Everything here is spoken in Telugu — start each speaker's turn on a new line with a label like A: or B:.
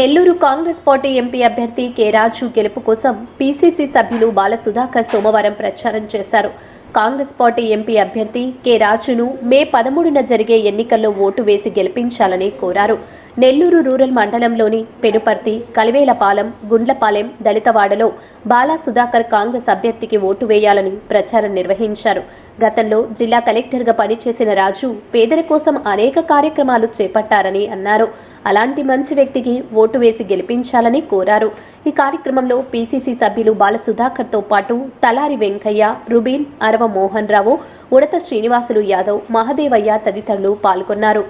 A: నెల్లూరు కాంగ్రెస్ పార్టీ ఎంపీ అభ్యర్థి కె రాజు గెలుపు కోసం పీసీసీ సభ్యులు బాల సుధాకర్ సోమవారం ప్రచారం చేశారు. కాంగ్రెస్ పార్టీ ఎంపీ అభ్యర్థి కె రాజును మే పదమూడున జరిగే ఎన్నికల్లో ఓటు వేసి గెలిపించాలని కోరారు. నెల్లూరు రూరల్ మండలంలోని పెనుపర్తి కలివేలపాలెం గుండ్లపాలెం దళితవాడలో బాలా సుధాకర్ కాంగ్రెస్ అభ్యర్థికి ఓటు వేయాలని ప్రచారం నిర్వహించారు. గతంలో జిల్లా కలెక్టర్గా పనిచేసిన రాజు పేదల కోసం అనేక కార్యక్రమాలు చేపట్టారని అన్నారు. అలాంటి మంచి వ్యక్తికి ఓటు వేసి గెలిపించాలని కోరారు. ఈ కార్యక్రమంలో పీసీసీ సభ్యులు బాలసుధాకర్తో పాటు తలారి వెంకయ్య రుబీన్ అరవ మోహన్ రావు ఉడత శ్రీనివాసులు యాదవ్ మహదేవయ్య తదితరులు పాల్గొన్నారు.